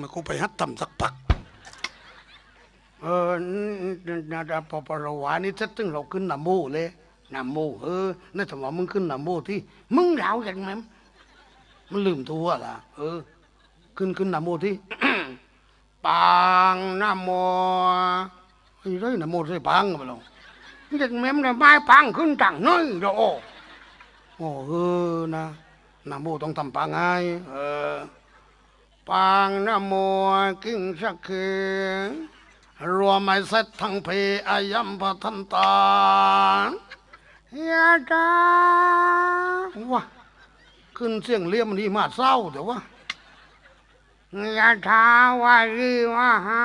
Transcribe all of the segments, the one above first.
มากูไปฮัดทำสักพัก เออนะนะพอพอเราหวานี่เสร็จถึงเราขึ้นนำโมเลยนำโมเออนั่นถามว่ามึงขึ้นนำโมที่ มึงเหลาอย่างนั้นมันลืมตัวล่ะ เออ ขึ้นขึ้นนำโมที่ปังนำโมไอ้ไรนำโมใส่ปังกันไปหลงเด็กแม่มเนี่ยไม้ปังขึ้นจังน้อยเด้อโอ้โอ้เออนะ นโมต้องทำปังไงเออปังนโมกิ่งสักเครวมไม่เสร็จทั้งเพอายัมพทันตายาดาว้าขึ้นเสียงเลี่ยมนี่มาเศร้าแต่ว่ายาทาวารีวาหา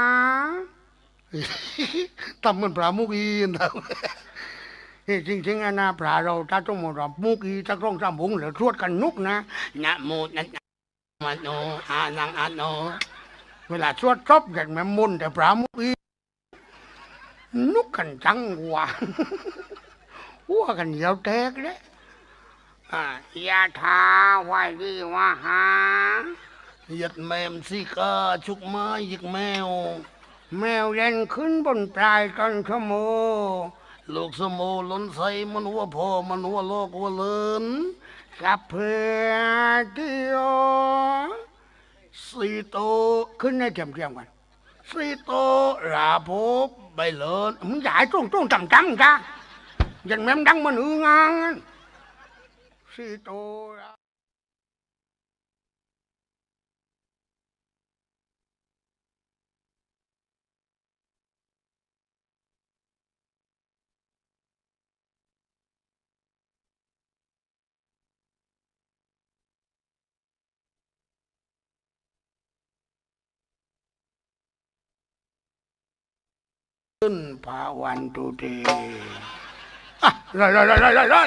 ทำเหมือนปลามุกอีนะเฮ้ยจริงๆอนะปลาเราถ้าต้องมารับมุกีจะต้องจำวงหรือทวดกันนุกนะนะโมนะนะมโนอานังอาโนเวลาสวดจบอย่างแม่มุนแต่ปลามุกีนุกกันจังหวะหัวกันเหี่ยวแตกเลยอายาทาวารีวาหาหยัดแมมสิกาชุกไม้หยิกแมว แมวเล่นขึ้นบนปลายต้นชะโม ลูกสมโอล้นใสมันหัวพ่อมันหัวโลกหัวเลินกับเพื่อเียวสีโตขึ้นในเทียมเทียมกันสีโตราพบใบเลินมึงอยาให้ตรงตรงจำจำจ้ะยังแม่มดังมันอืองานสีโตรา ขึ้นพาวันตุเตอะไล่ไล่ไล่ไล่ไล่ไล่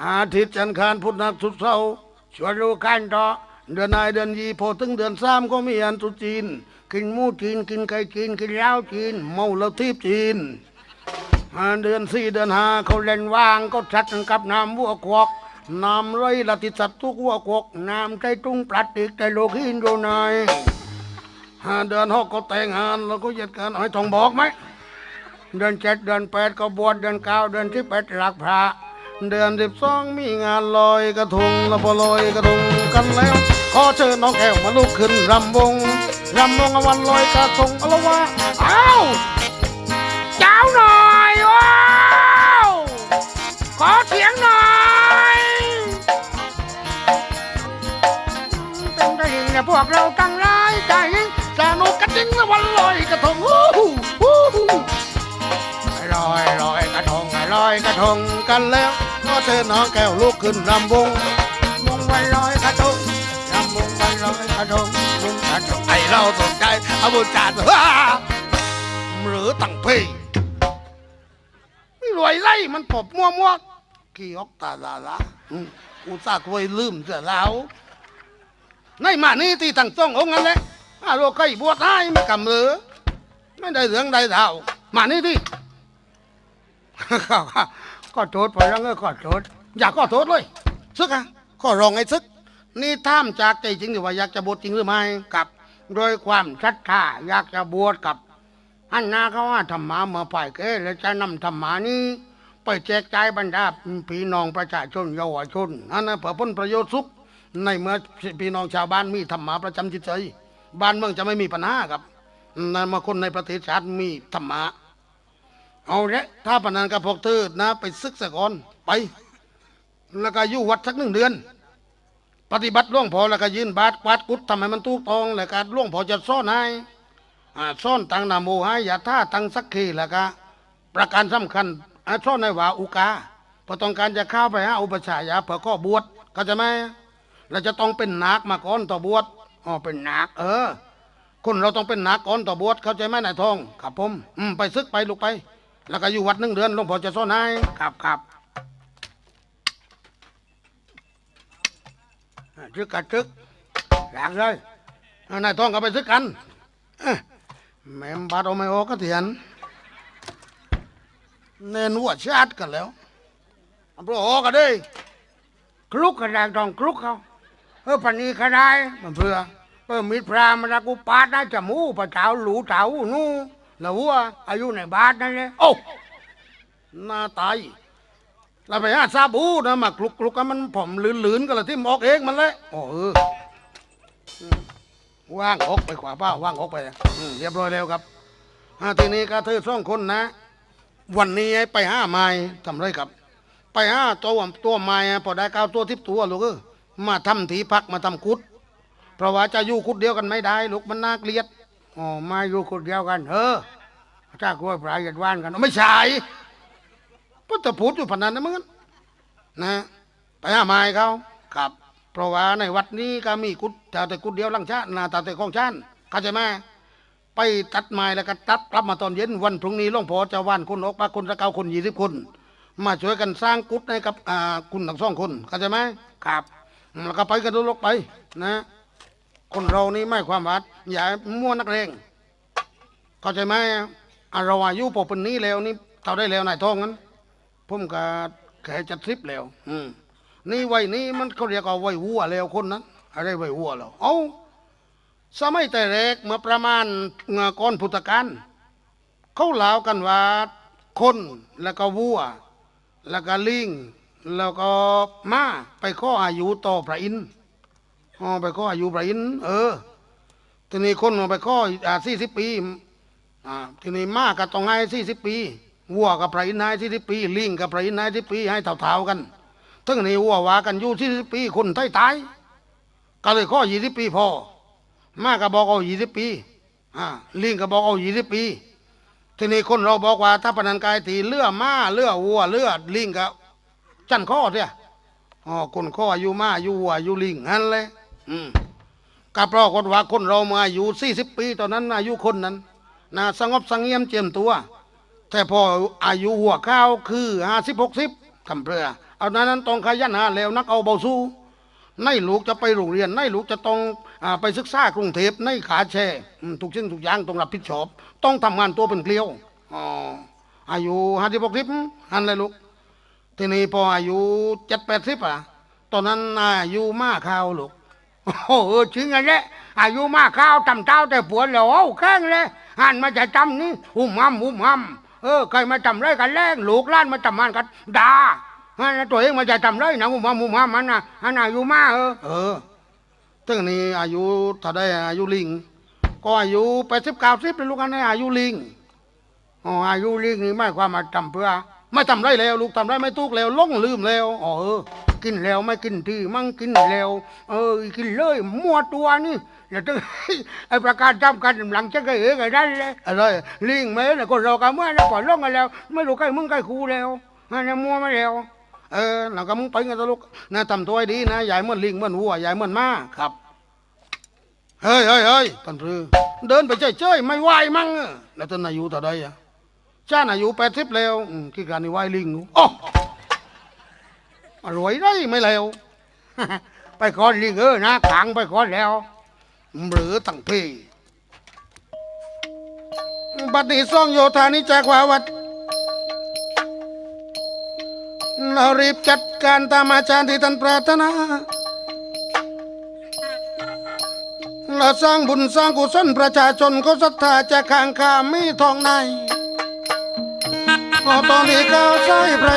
อาทิตย์จันทร์คารพุธนักสุดเสาร์ชวนรู้กันต่อเดือนนายเดือนยีพอถึงเดือนสามก็มีอันตุจีน กินมูจีนกินไก่จีนกินเหล้าจีนเมาแล้วทิพจีนเดือนสี่เดือนห้าเขาเล่นว่างก็จัดกันกับน้ำวัวกวอกน้ำไรละติดสัตว์ทุกวัวกวอกน้ำใจตุ้งปลัดติกใจโลกินโยนาย ห้าเดือนหกก็แต่งงานแล้วก็เหยียดกันให้ทองบอกไหม เดือนเจ็ดเดือนแปดก็บวชเดือนเก้าเดือนที่แปดรักพระ เดือนสิบสองมีงานลอยกระทงแล้วพอลอยกระทงกันแล้ว ขอเชิญน้องแก้วมาลุกขึ้นรำวงรำวงวันลอยกระทงเอาละวะอ้าวเจ้าหน่อยว้าวขอเสียงหน่อยเป็นได้ยินเนี่ยพวกเรา กระทงกันแล้วก็เธอน้องแก้วลุกขึ้นรำวงวงวันลอยกระทงรำวงวันลอยกระทงวงกระทงไอเราสนใจเอาบุญจานว้าหรือตั้งเพลงไม่รวยไล่มันปบมัวมัวกี่ออกตาลาละอืมอุตส่าห์ไว้ลืมเสียแล้วในมานี่ที่ตั้งต้ององค์นั้นแหละอาโลกไก่บวชให้ไม่กำเือไม่ได้เหลืองได้เท่ามานี่ที่ ก็โทษไปแล้วก็ขอโทษอยากก็โทษเลยซึกอะขอร้องไอ้ซึก นี่ท่ามจากใจจริงหรือว่าอยากจะบวชจริงหรือไม่กับโดยความศรัทธาอยากจะบวชกับอันนาเขาว่าธรรมะมาไปเก้แล้วจะนำธรรมะนี้ไปแจกจ่ายบรรดาพี่น้องประชาชนเยาวชนอันนั้นเพื่อผลประโยชน์สุข ในเมื่อพี่น้องชาวบ้านมีธรรมะประจำจิตใจบ้านเมืองจะไม่มีปัญหาครับนั่นมาคนในประเทศชาติมีธรรมะ เอาละถ้าปนันกับพวกเธอนะ ไปศึกษาก่อนไป แล้วก็อยู่วัดสักหนึ่งเดือน ปฏิบัติล่วงพอแล้วก็ยืนบาทกวาดกุดทำให้มันถูกต้องแล้วก็ล่วงพอจะซ่อนให้ซ่อนตังนาโมหายาท่าตังสักขีแล้วก็ประการสำคัญอ่าซ่อนในว่าอุกาเพอต้องการจะเข้าไปหาอุปชาย์เพื่อข้อบวชก็จะไหมเราจะต้องเป็นนาคมาก่อนต่อบวชอ๋อเป็นนาคเออคนเราต้องเป็นนาคก่อนต่อบวชเข้าใจไหมนายทองครับผมอืมไปซึกไปลูกไป แล้วก็อยู่วัดหนึ่งเดือนหลวงพ่อจะซ่อนให้ครับครับอ่าซึกกัดซึกอยากเลยอ่านายทองก็ไปซึกกันแม่มบาดเอาไม่ออกก็เถียนเน้นหัวชาติกันแล้วอันพระออกกันได้คลุกกันแรงทองคลุกเขาเออปันนี้ก็ได้มันเพื่อเออมีดพรามมาแล้วกูปาดนะจมูกปะเจ้าหลูเจ้านู่ แล้ววัวอายุในบ้านนั่นเลยโอ้หน้าตายแล้วไปหาซาบูนะมาคลุกคลุกกันมันผมลื่นๆกันเลยที่มนออกเองมันเลยโอ้เอออืมว่างออกไปขวาเป้าว่างออกไปอืมเรียบร้อยแล้วครับอ่าทีนี้ก็เธอสองคนนะ วันนี้ไปห้าไม้ทำไรครับ ไปห้าตัวตัวไม้อะพอได้เก้าตัวทิพตัวลูกเออมาทำถีพักมาทำคุด เพราะว่าจะอยู่คุดเดียวกันไม่ได้ ลูกมันน่าเกลียด อ๋อมาอยู่คุดเดียวกัน เออถ้ากลัวปลายยัดว่านกัน ไม่ใช่พุทธพูดอยู่พนันนะมึงนนะไปห้าไม้เขาครับ เพราะว่าในวัดนี้ก็มีกุดแต่แต่กุดเดียวหลังชาตินาแต่แต่ของชานเข้าใจไหมไปตัดไม้แล้วก็ตัดกลับมาตอนเย็นวันพรุ่งนี้หลวงพ่อจะว่านคนออกมาคนละเก้าคนยี่สิบคน มาช่วยกันสร้างกุฏให้กับอ่าคุณทั้งสองคนเข้าใจไหมครับอืมแล้วก็ไปกันทุลกไปนะ คนเรานี่ไม่ความวัด อย่ามั่วนักเลงเข้าใจไหมอะเราอายุปเป็นนี้แล้วนี่เท่าได้แล้วนายทองนั้นผมก็แค่จะทริปแล้ว อืมนี่วัยนี้มันเขาเรียกว่าวัยวัวแล้วคนนั้นอะไรวัยวัวแล้วเอาสมัยแต่แรกเมื่อประมาณเงก่อนพุทธกาลเขาเล่ากันว่าคนแล้วก็วัว แล้วก็ลิงแล้วก็ม้าไปข้ออายุต่อพระอินทร์ อ๋อไปข้ออายุพระอินเออทีนี้คนไปข้ออ่าสี่สิบปีอ่าทีนี้มากก็ต้องให้สี่สิบปีวัวกับพระอินให้สี่สิบปี ลิงกับพระอินให้สี่สิบปี ให้เท่าๆกันทั้งนี้วัววากันอยู่สี่สิบปี คนตายตายก็เลยข้อยี่สิบปีพอมากก็บอกเอายี่สิบปีอ่าลิงก็บอกเอายี่สิบปีทีนี้คนเราบอกว่า ถ้าพนันกายตีเลือม้าเลือวัวเลือลิงก็จันข้อเสียอ๋อคนข้ออายุม้าอายุวัวอายุลิงนั่นเลย อืมก็ปรากฏว่าคนเรามาอายุสี่สิบปีตอนนั้นอายุคนนั้นนะสงบสังเยมเจียมตัว แต่พออายุหัวข้าวคือห้าสิบหกสิบทำเพื่อเอานั้นนั้นต้องขยันหาแล้วนักเอาเบาสู้ในลูกจะไปโรงเรียนในลูกจะต้องอไปศึกษากรุงเทพในขาแช่อืมทุกสิ่งทุกอย่างต้องรับผิดชอบ ต้องทำงานตัวเป็นเกลียวอ๋ออายุห้าสิบหกสิบหันเลยลูกทีนี้พออายุเจ็ดแปดสิบอะตอนนั้นอายุมากข้าวลูก โอ้เออจริงไงแหละอายุมากข้าวทำเท้าแต่ปวดแล้วเอาแข้งเลยหันมาจะจำนี่หุ่มห้ำหุ่มห้ำเออใครมาจำไรกันแรกลูกล้านมาจำมันกันด่าฮะตัวเองมันจะจำเลยนะมุมามุมามันนะอันอายุมาเออเออตึงนี้อายุเท่าได้อายุลิง ก็อายุแปดสิบเก้าสิบเป็นลูกอันนี้อายุลิงอ๋ออายุลิงนี่ไม่ความมาจำเพื่อ ไม่ทำไรแล้ว ลูกทำไรไม่ตุกแล้วหลงลืมแล้วอ๋อเออ กินแล้วไม่กินทีมั่งกินแล้ว เออ กินเลยมั่วตัวนี่อย่าตึงไอ้ประกาศจำกันหลังจะเคยเอ๋ไงได้เลยอะไรลิงไหมเนี่ยคนเรากันเมื่อนะปล่อยล่องกันแล้ว ไม่รู้ใครมึงใครครูแล้วอันนี้มั่วไม่แล้วเออเราก็มึงไปกันตลกนะทำตัวให้ดีนะยาใหญ่เหมือนลิงเหมือนวัวยาใหญ่เหมือนม้าครับเฮ้ยเฮ้ยเฮ้ยตันพรือเดินไปเฉยๆไม่ไหวมั่งอะแล้วท่านอายุเท่าใดอะ จ้านอายุแปดสิบแล้วอืมกี่การนี่ไหวลิงอยู่โอ้รวยได้ไม่แล้วไปขอลิงเออนะขังไปขอแล้วหรือตั้งพี่บัดนี้ซ่องโยธานิจากว่าวัดเรารีบจัดการตามอาจารย์ที่ท่านปรารถนาเราสร้างบุญสร้างกุศลประชาชนก็ศรัทธาจะข้างข้ามีทองใน បលីកោចៃប្រៃ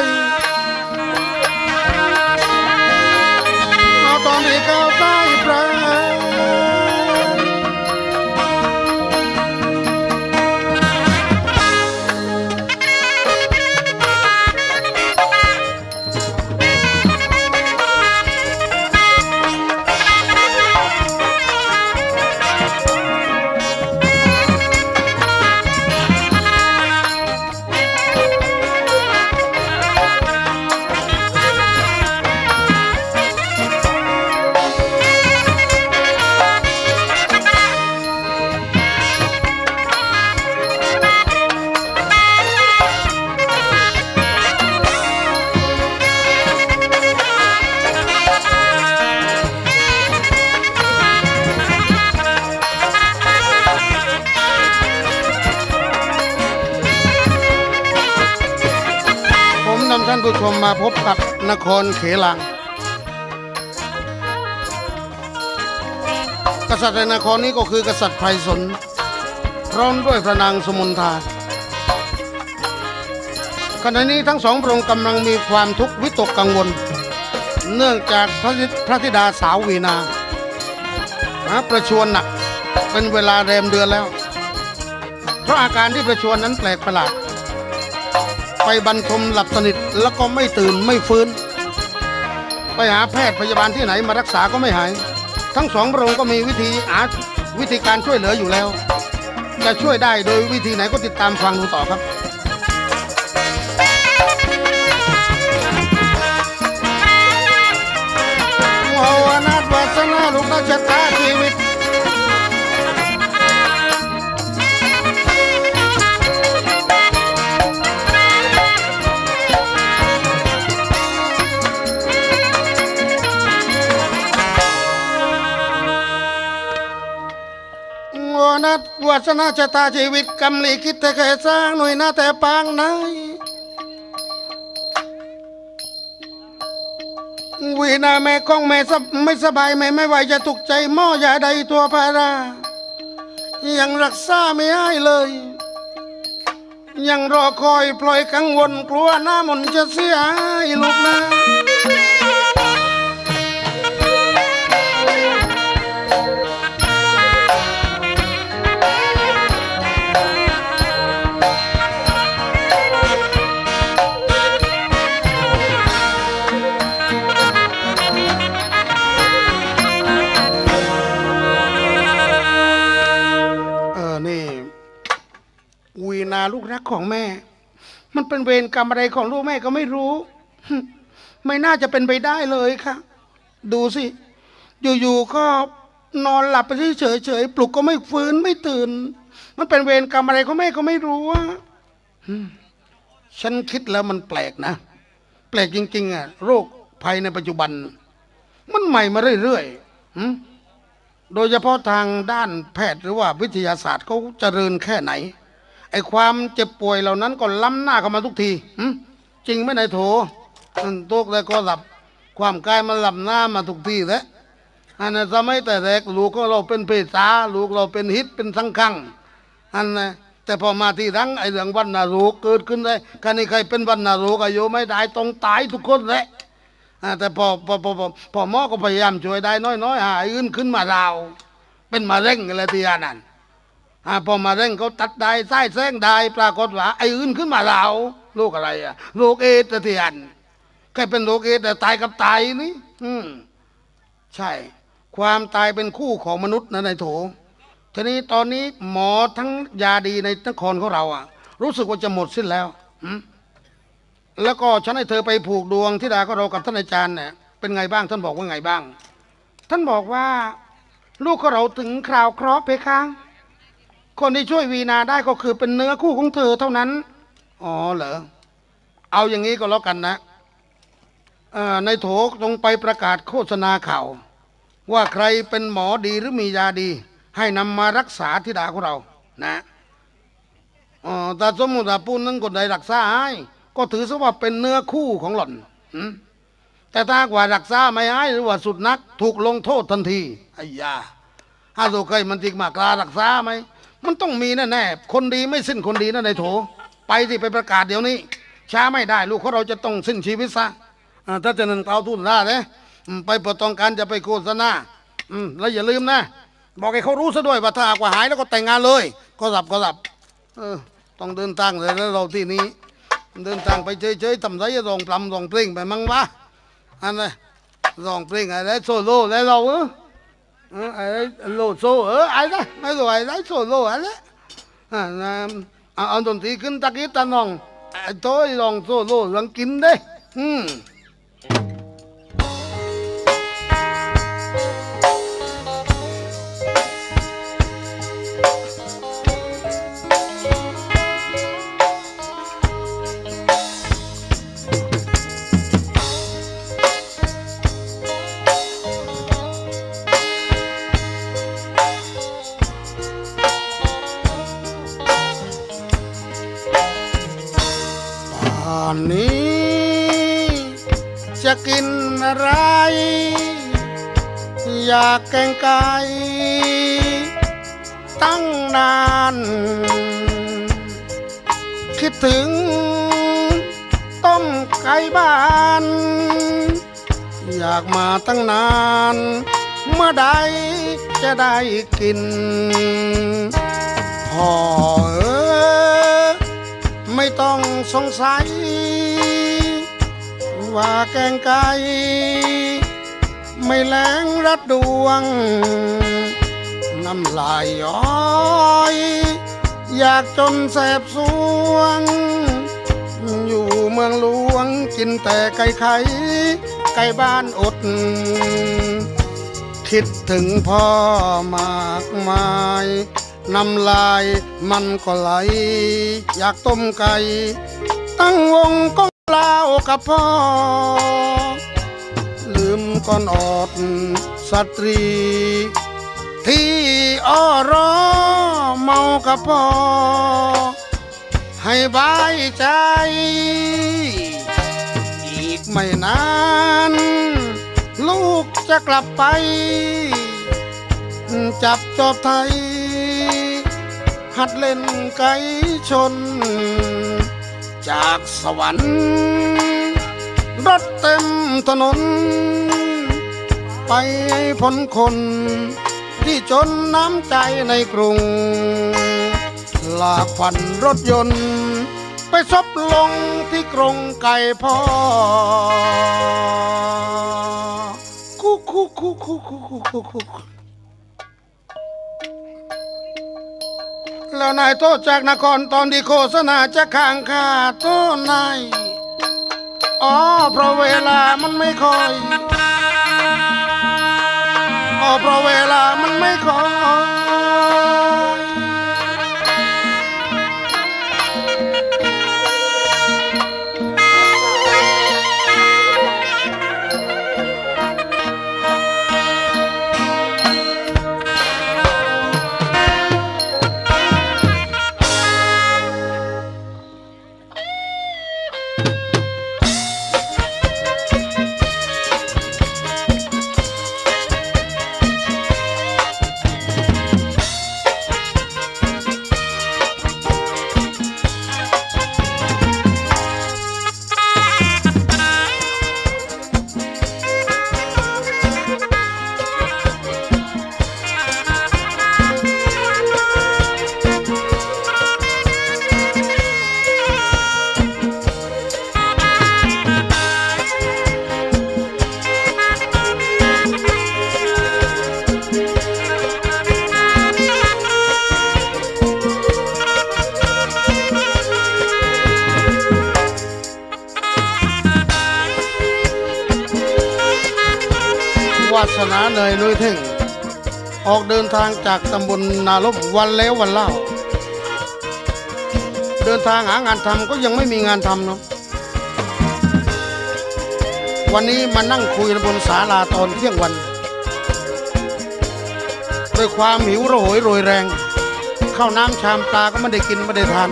អបលីកោចៃប្រៃ นำท่านผู้ชมมาพบกับนครเขลัง กษัตริย์ในนครนี้ก็คือกษัตริย์ไพรสนพร้อมด้วยพระนางสมุนทาขณะนี้ทั้งสองพระองค์กำลังมีความทุกข์วิตกกังวล เนื่องจากพระธิพระธิดาสาววีนาประชวรหนักเป็นเวลาแรมเดือนแล้ว เพราะอาการที่ประชวรนั้นแปลกประหลาด ไปบรรทมหลับสนิทแล้วก็ไม่ตื่นไม่ฟื้น ไปหาแพทย์พยาบาลที่ไหนมารักษาก็ไม่หาย ทั้งสองพระองค์ก็มีวิธีอาวิธีการช่วยเหลืออยู่แล้ว จะช่วยได้โดยวิธีไหนก็ติดตามฟังดูต่อครับภาวนาวาสนาลูกนาชะตาชีวิต วาสนาชะตาชีวิตกำลีคิดแต่เคยสร้างหน่วยหน้าแต่ปางไหนวีนาแม่ของแม่ไม่สบายแม่ไม่ไหวจะตุกใจหม้อยาใดตัวพารา ยังรักษาไม่ให้เลย ยังรอคอยปล่อยกังวลกลัวหน้ามนจะเสียหายลูกนะ กรักของแม่ มันเป็นเวรกรรมอะไรของลูกแม่ก็ไม่รู้ ไม่น่าจะเป็นไปได้เลยค่ะ ดูสิ อยู่ๆก็นอนหลับไปเฉยๆปลุกก็ไม่ฟื้นไม่ตื่น มันเป็นเวรกรรมอะไรของแม่ก็ไม่รู้อะอืมฉันคิดแล้วมันแปลกนะ แปลกจริง ๆอะโรคภัยในปัจจุบัน มันใหม่มาเรื่อยๆโดยเฉพาะทางด้านแพทย์หรือว่าวิทยาศาสตร์เขาเจริญแค่ไหน ไอ้ความเจ็บป่วยเหล่านั้นก็ล้ำหน้าเข้ามาทุกทีจริงไหมนายโถอืมตกแล้วก็หลับ ความกายมันหลับหน้ามาทุกทีแล้วอันนั้นสมัยแต่แรกลูกก็เราเป็นเพศาลูกเราเป็นฮิตเป็นสังขังอันนะแต่พอมาที่รังไอ้เรื่องวันนารูกเกิดขึ้นได้คันนี้ใครเป็นวันนารูกอายุไม่ได้ต้องตายทุกคนแหละแต่พอพอพอพอพอหมอก็พยายามช่วยได้น้อยๆหาอื่นขึ้นมาเรา เป็นมะเร็งอะไรทีอันนั้น อ่าพอมะเร็งเขาตัดได้ไส้แซงได้ปรากฏว่าไอ้อื่นขึ้นมาเราโรคอะไรอะโรคเอดส์ทีอันแค่เป็นโรคเอดส์แต่ตายกับตายนี่อืมใช่ ความตายเป็นคู่ของมนุษย์นะนายโถทีนี้ตอนนี้หมอทั้งยาดีในนครของเราอะรู้สึกว่าจะหมดสิ้นแล้วอแล้วก็ฉันให้เธอไปผูกดวงที่ดาก็เรากับท่านอาจารย์เนี่ยเป็นไงบ้าง ท่านบอกว่าไงบ้าง ท่านบอกว่า ลูกของเราถึงคราวเคราะห์เพคะ คนที่ช่วยวีนาได้ก็คือเป็นเนื้อคู่ของเธอเท่านั้น อ๋อเหรอ เอาอย่างนี้ก็แล้วกันนะอ่อในโถจงไปประกาศโฆษณาข่าวว่าใครเป็นหมอดีหรือมียาดี ให้นำมารักษาธิดาของเรา นะอ๋อแต่สมมติว่าปูนนั้นคนใดรักษาให้ก็ถือซะว่าเป็นเนื้อคู่ของหล่อนแต่ถ้ากว่ารักษาไม่ให้หรือว่าสุดนัก ถูกลงโทษทันทีไอ้ยาถ้าตัวเคยมันจริงมากลารักษาไหม มันต้องมีแน่ๆคนดีไม่สิ้นคนดีนะในโถ ไปที่ไปประกาศเดี๋ยวนี้ ช้าไม่ได้ลูกเของเราจะต้องสิ้นชีวิตซะอ่าถ้าจะนั่นเตาทุ่นได้เลยไปเปิดตองการจะไปโฆษณาอืมแล้วอย่าลืมนะ บอกให้เขารู้ซะด้วยว่าถ้าหากว่าหายแล้วก็แต่งงานเลย ก็สับก็สับเออต้องเดินทางเลยแล้วเราที่นี้ เดินทางไปเฉยๆทำไรจะร้องปลำร้องเพลงไปมั้งวะอันนั้นร้องเพลงอะไรโซโล่แล้วเราเออ เอออะไรโลโซเอออะไรนะไม่รู้อะไรโซากมาตั้งนาน เมื่อใดจะได้กินพ่อเออไม่ต้องสงสัย ว่าแกงไก่ไม่แรงรัดดวง น้ำลายย้อย อยากจนแสบสวง อยู่เมืองหลวงกินแต่ไก่ไข่ ไก่บ้านอด คิดถึงพ่อมากมายน้ำลายมันก็ไหล อยากต้มไก่ ตั้งวงก็เล่ากับพ่อ ลืมก่อนอดสตรี ที่อ้อรอเมากับพ่อ ให้บายใจ ไม่นาน ลูกจะกลับไป จับจอบไทย หัดเล่นไก่ชน จากสวรรค์ รถเต็มถนน ไปพ้นคน ที่จนน้ำใจในกรุง ลากฝันรถยนต์ ไปซบลงที่กรงไก่พ่อคุกคุกคุกคุกคุกคุกคุกคุกแล้วนายโทษจากนครตอนที่โฆษณาจะข้างค่าโทษนายอ๋อเพราะเวลามันไม่คอยอ๋อเพราะเวลามันไม่คอย นื่อยนุ้ยถึง ออกเดินทางจากตำบลนาลมวันแล้ววันเล่า เดินทางหางานทำก็ยังไม่มีงานทำเนาะวันนี้มานั่งคุยบนศาลาตอนเที่ยงวันด้วยความหิวโรยโรยแรง ข้าวน้ำชามปลาก็ไม่ได้กินไม่ได้ทาน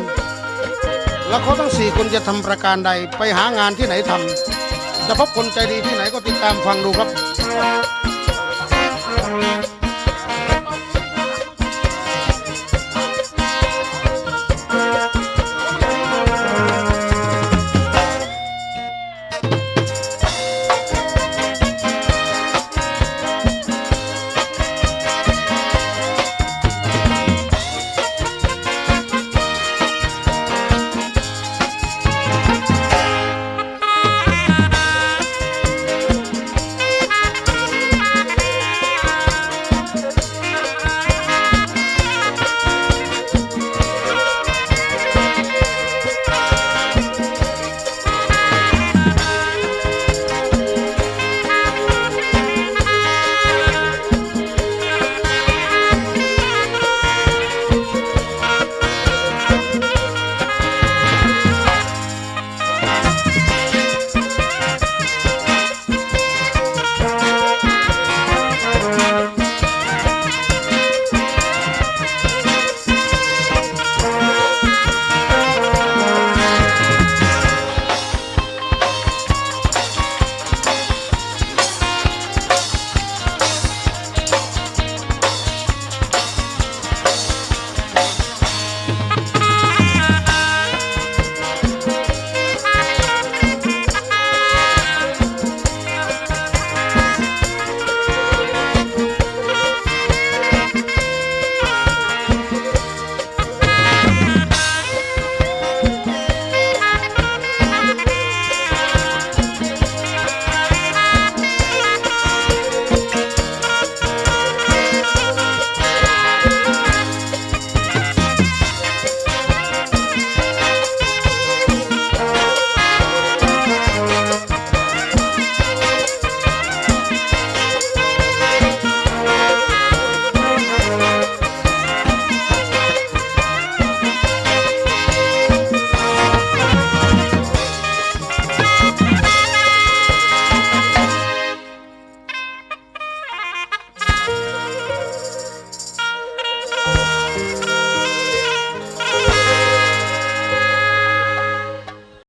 แล้วเขาทั้งสี่คนจะทำประการใดไปหางานที่ไหนทำจะพบคนใจดีที่ไหนก็ติดตามฟังดูครับ